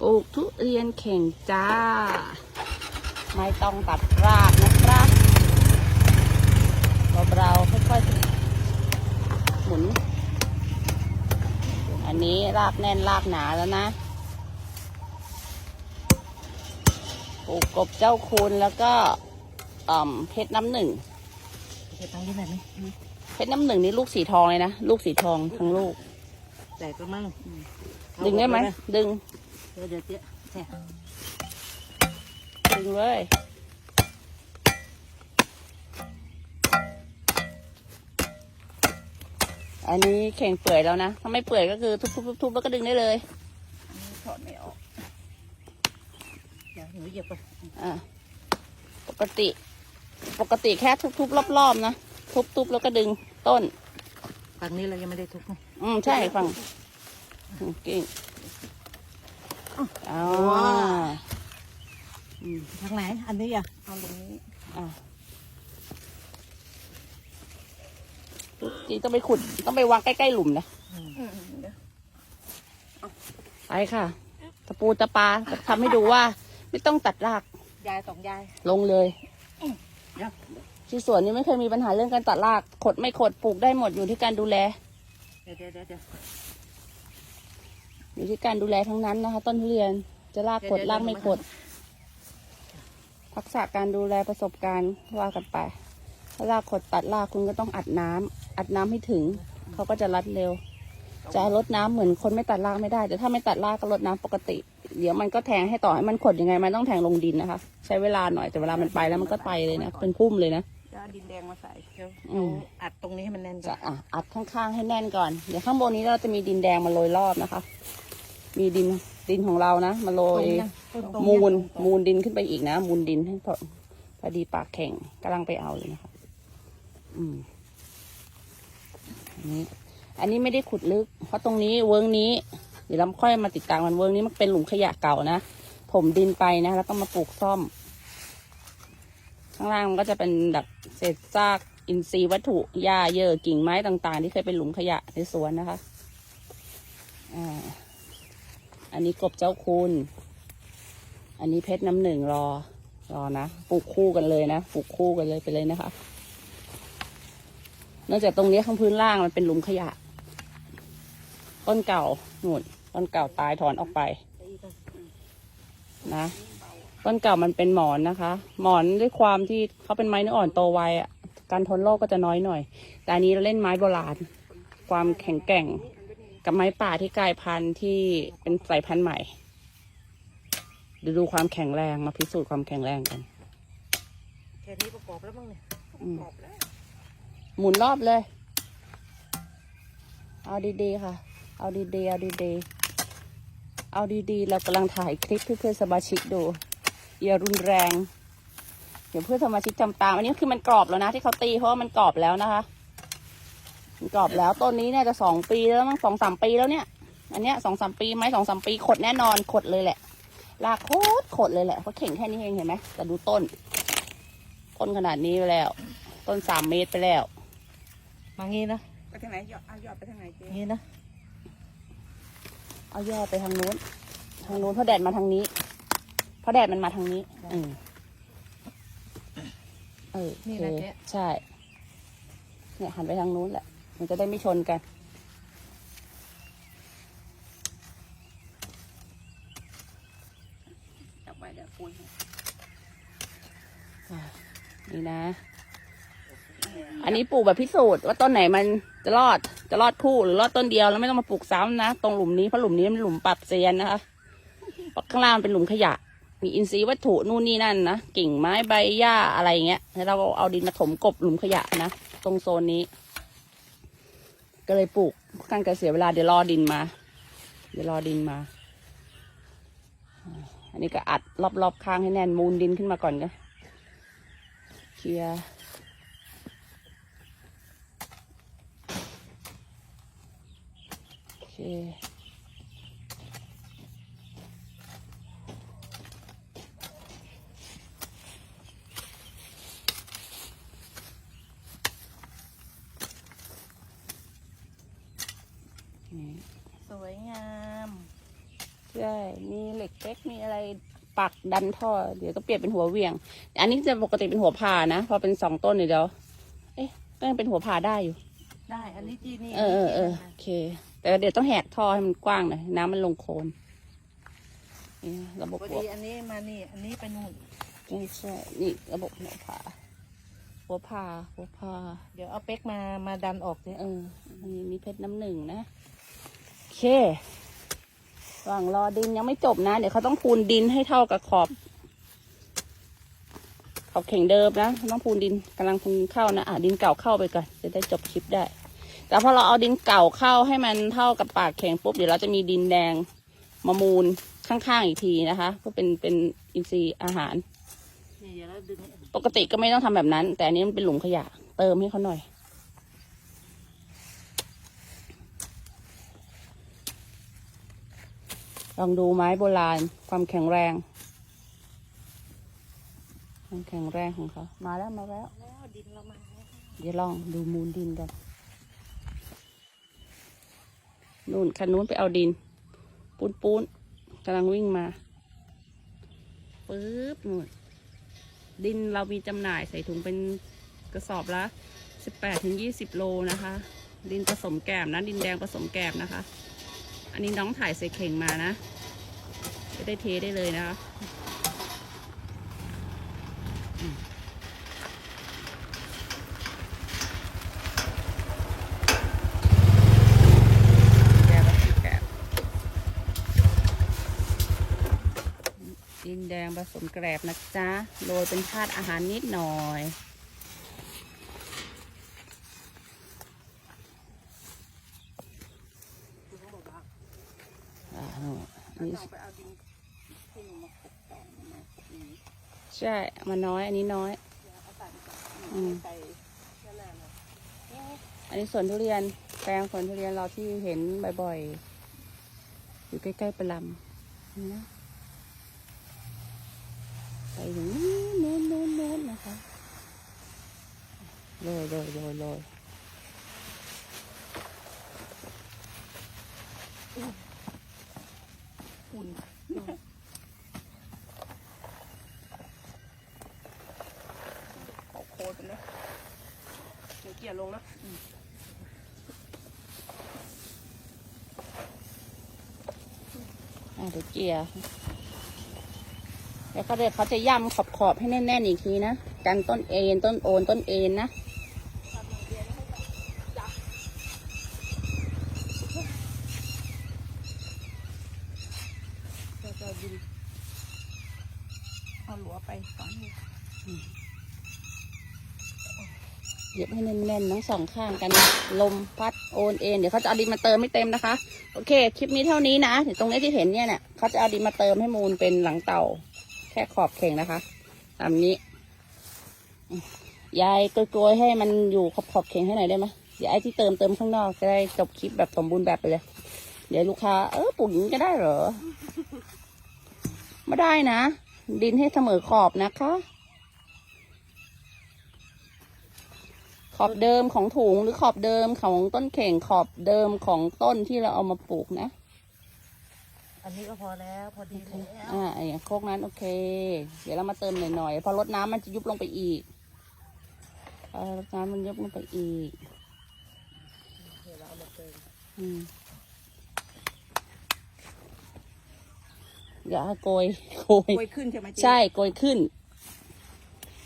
ปลูกทุเรียนเข่งจ้า ไม่ต้องตัดรากนะครับเราๆค่อยๆหมุน อันนี้รากแน่นรากหนาแล้วนะปลูกกบเจ้าคุณแล้วก็อ่อมเพชรน้ำหนึ่งเก็บตังค์ที่ไหนไหมเพชรน้ำหนึ่งนี่ลูกสีทองเลยนะ ลูกสีทองทั้งลูกแตกก็มั่งดึงได้ไหมดึงเดี๋ยวเดี๋ยวเจ๊เนี่ยดึงเลยอันนี้เข่งเปื่อยแล้วนะ ถ้าไม่เปื่อยก็คือทุบๆๆๆแล้วก็ดึงได้เลยถอดไม่ออก เดี๋ยวหนูเหยียบไปอะปกติ ปกติแค่ทุบๆรอบๆนะ ทุบๆแล้วก็ดึงต้น ฝั่งนี้เรายังไม่ได้ทุบนะอืมใช่ฟังอืมเก่ง อ๋ออืมทางไหน อันนี้อะเอาตรงนี้อะจริงต้องไปขุด ต้องไปวางใกล้ๆหลุมนะไปค่ะ ตะปูตะปาจะทำให้ดูว่า ไม่ต้องตัดราก ยายสองยาย ลงเลยเดี๋ยวที่สวนนี้ไม่เคยมีปัญหาเรื่องการตัดราก ขดไม่ขดปลูกได้หมดอยู่ที่การดูแล เดี๋ยวเดี๋ยวเดี๋ยวเดี๋ยว อยู่ที่การดูแลทั้งนั้นนะคะ ต้นทุเรียนจะรากขดรากไม่ขดทักษะการดูแลประสบการณ์ว่ากันไปถ้ารากขดตัดรากคุณก็ต้องอัดน้ำอัดน้ำให้ถึง เขาก็จะรัดเร็ว จะลดน้ำเหมือนคนไม่ตัดรากไม่ได้ แต่ถ้าไม่ตัดรากก็ลดน้ำปกติ เดี๋ยวมันก็แทงให้ต่อให้มันขดยังไงมันต้องแทงลงดินนะคะ ใช้เวลาหน่อยแต่เวลามันไปแล้วมันก็ไปเลยนะเป็นพุ่มเลยนะ จะเอาดินแดงมาใส่เดี๋ยวอืมอัดตรงนี้ให้มันแน่นก่จะอนอะอัดข้างๆให้แน่นก่อน เดี๋ยวข้างบนนี้เราจะมีดินแดงมาโรยรอบนะคะ มีดินดินของเรานะมาโรตรยงยังต้นตรงมูลยังมูลดินขึ้นไปอีกนะ มูลดินให้พอพอดีปากแข็งกำลังไปเอาเลยนะคะอืมอันนี้ อันนี้ไม่ได้ขุดลึก เพราะตรงนี้เวิร์งนี้ เดี๋ยวเราค่อยมาติดตามกันเวิร์งนี้มันเป็นหลุมขยะเก่านะถมดินไปนะแล้วก็มาปลูกซ่อม ข้างล่างมันก็จะเป็นแบบ เศษซากอินทรีย์วัตถุหญ้าเยอะกิ่งไม้ต่างๆ ที่เคยเป็นหลุมขยะในสวนนะคะอ่าอันนี้กบเจ้าคุณ อันนี้เพชรน้ำหนึ่งรอ รอนะ ปลูกคู่กันเลยนะ ปลูกคู่กันเลยไปเลยนะคะ เนื่องจากตรงนี้ข้างพื้นล่างมันเป็นหลุมขยะ ต้นเก่าหนุนต้นเก่าตายถอนออกไป นะ ต้นเก่ามันเป็นหมอนนะคะ หมอนด้วยความที่เขาเป็นไม้เนื้ออ่อนโตไวอะการทนโรคก็จะน้อยหน่อย แต่อันนี้เราเล่นไม้โบราณ ความแข็งแกร่ง กับไม้ป่าที่กลายพันธุ์ที่เป็นสายพันธุ์ใหม่เดี๋ยวดูความแข็งแรงมาพิสูจน์ความแข็งแรงกันแค่นี้ประกอบแล้วมั้งเนี่ยอืมประกอบแล้วหมุนรอบเลย เอาดีๆค่ะ เอาดีๆเอาดีๆเอาดีๆเรากำลังถ่ายคลิปให้เพื่อนสมาชิกดู อย่ารุนแรง เดี๋ยวเพื่อนสมาชิกจำตามอันนี้คือมันกรอบแล้วนะที่เขาตีเพราะว่ามันกรอบแล้วนะคะมันกรอบแล้วต้นนี้เนี่ยจะสองปีแล้วมั้งสองสามปีแล้วเนี่ย อันเนี้ยสองสามปีไหมสองสามปีขดแน่นอนขดเลยแหละลากโคตรขดเลยแหละเพราะเข่งแค่นี้เองเห็นไหมแต่ดูต้น ต้นขนาดนี้ไปแล้ว ต้นสามเมตรไปแล้วมางี้นะไปทางไหนหยอดเอาหยอดไปทางไหนเจ๊งี้นะเอาย่อไปทางนู้น ทางนู้นเพราะแดดมาทางนี้เพ ราะแดดมันมาทางนี้เออเออโอเคใช่ เนี่ยหันไปทางนู้นแหละ มันจะได้ไม่ชนกัน จับไว้เดี๋ยวปูนให้นี่นะ อันนี้ปลูกแบบพิสูจน์ว่าต้นไหนมันจะรอดจะรอดคู่หรือรอดต้นเดียวแล้วไม่ต้องมาปลูกซ้ำนะ ตรงหลุมนี้เพราะหลุมนี้มันหลุมปรับเซียนนะคะเพราะข้างล่างมันเป็นหลุมขยะ มีอินทรีย์วัตถุนู่นนี่นั่นนะกิ่งไม้ใบหญ้าอะไรอย่างเงี้ยแล้วเราเอาดินมาถมกบหลุมขยะนะตรงโซนนี้ ก็เลยปลูกค่อนข้างจะเสียเวลาเดี๋ยวรอดินมา เดี๋ยวรอดินมา อันนี้ก็อัดรอบๆข้างให้แน่นมูลดินขึ้นมาก่อนก็เคลียร์โอเค นี่ สวยงาม ทุ ใช่มีเหล็กเล็กมีอะไรปักดันท่อ เดี๋ยวต้องเปลี่ยนเป็นหัวเหวี่ยง อันนี้จะปกติเป็นหัวผ่านะ พอเป็นสองต้นเดี๋ยวเดี๋ยวเอ๊ะก็ยังเป็นหัวผ่าได้อยู่ ได้ อันนี้จีนี่เออเออเออโอเค แต่เดี๋ยวต้องแหกท่อให้มันกว้างหน่อยน้ำมันลงโคลนนี่นะระบบพอหัวดีอันนี้มานี่ อันนี้ไปนู่นไม่ใช่นี่ระบบหัวผ่าหัวผ่าหัวผ่าเดี๋ยวเอาเป๊กมามาดันออกสิเอออันนี้มีเพชรน้ำหนึ่งนะโอเคระ หว่างรอดินยังไม่จบนะ เดี๋ยวเขาต้องพูนดินให้เท่ากับขอบ ขอบเข่งเดิมนะ ต้องพูนดินกำลังพูนเข้านะอะดินเก่าเข้าไปก่อนจะได้จบคลิปได้ แต่พอเราเอาดินเก่าเข้าให้มันเท่ากับปากเข่งปุ๊บเดี๋ยวเราจะมีดินแดงมามูลข้างๆอีกทีนะคะเพื่อเป็นเป็นอินทรีย์อาหารนี่เดี๋ยวเราดึงปกติก็ไม่ต้องทำแบบนั้น แต่อันนี้มันเป็นหลุมขยะ เติมให้เขาหน่อย ลองดูไม้โบราณ ความแข็งแรง ความแข็งแรงของเขา มาแล้วมาแล้วแล้วดินเรามาแล้วเดี๋ยวลองดูมูลดินกันนู่นคันนู้นไปเอาดิน ปูนปูนกำลังวิ่งมาปึ๊บนู่นดินเรามีจำหน่ายใส่ถุงเป็นกระสอบละสิบแปดถึงยี่สิบโลนะคะ ดินผสมแกบนะดินแดงผสมแกบนะคะ อันนี้น้องถ่ายใส่เข่งมานะ จะได้เทได้เลยนะคะดินแดงผสมแกรบนะจ๊ะ โรยเป็นธาตุอาหารนิดหน่อย อ่านู่นอันนี้ ต้องไปเอาดินที่หนูมาขุดต่อมาขุด นี้ใช่ มันน้อย อันนี้น้อยเอาใส่ไปอืมใส่แค่นั้นเลยอันนี้สวนทุเรียน แปลงสวนทุเรียนเราที่เห็นบ่อยๆ อยู่ใกล้ๆประลำนี่นะไปถึงนู้นนู้นนู้นนะคะโรยโรยโรยโรย อุ่นเอาโคตรเลยเดี๋ยวเกี่ยลงนะอะเดี๋ยวเกี่ยแล้วก็เดี๋ยวเขาจะย่ำขอบขอบๆให้แน่นๆอีกทีนะ กันต้นเอ็นต้นโอนต้นเอ็นนะ เราจะเอาดินเอาหลัวไปก่อน เย็บให้แน่นๆทั้งสองข้างกันลมพัดโอนเอ็นเดี๋ยวเขาจะเอาดินมาเติมไม่เต็มนะคะ โอเค คลิปนี้เท่านี้นะเดี๋ยวตรงนี้ที่เห็นเนี่ยเนี่ยเขาจะเอาดินมาเติมให้มูลเป็นหลังเต่า แค่ขอบเข่งนะคะตามนี้ยายโกยๆให้มันอยู่ขอบขอบเข่งให้หน่อยได้ไหมอย่าไอ้ที่เติมเติมข้างนอกจะได้จบคลิปแบบสมบูรณ์แบบไปเลย เดี๋ยวลูกค้าเออปลูกอย่างนี้ก็ได้เหรอไม่ได้นะ ดินให้เสมอขอบนะคะ ขอบเดิมของถุงหรือขอบเดิมของต้นเข่งขอบเดิมของต้นที่เราเอามาปลูกนะ อันนี้ก็พอแล้วพอดีแล้วอ่าอย่างโคกนั้นโอเค เดี๋ยวเรามาเติมหน่อยๆพอลดน้ำมันจะยุบลงไปอีกพอลดน้ำมันยุบลงไปอีกเดี๋ยวเราเอามาเติมอืมอย่าให้โกยโกยโกยขึ้นใช่ไหมเจ๊ใช่โกยขึ้น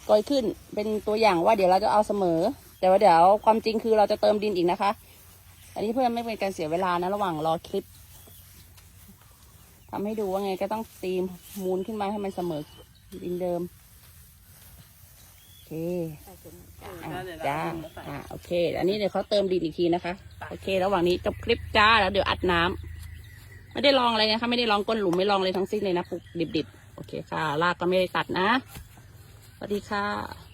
โกยขึ้นเป็นตัวอย่างว่าเดี๋ยวเราจะเอาเสมอ แต่ว่าเดี๋ยวความจริงคือเราจะเติมดินอีกนะคะ อันนี้เพื่อไม่เป็นการเสียเวลานะระหว่างรอคลิปทำให้ดูว่าไงก็ต้องตีมมูลขึ้นมาให้มันเสมอดินเดิมโอเคจ้าอ่าโอเค อันนี้เดี๋ยวเขาเติมดินอีกทีนะคะโอเค ระหว่างนี้จบคลิปจ้าแล้วเดี๋ยวอัดน้ำไม่ได้ลองอะไรนะคะ ไม่ได้ลองก้นหลุมไม่ลองเลยทั้งสิ้นเลยนะปลูกดิบๆโอเคค่ะ รากก็ไม่ได้ตัดนะสวัสดีค่ะ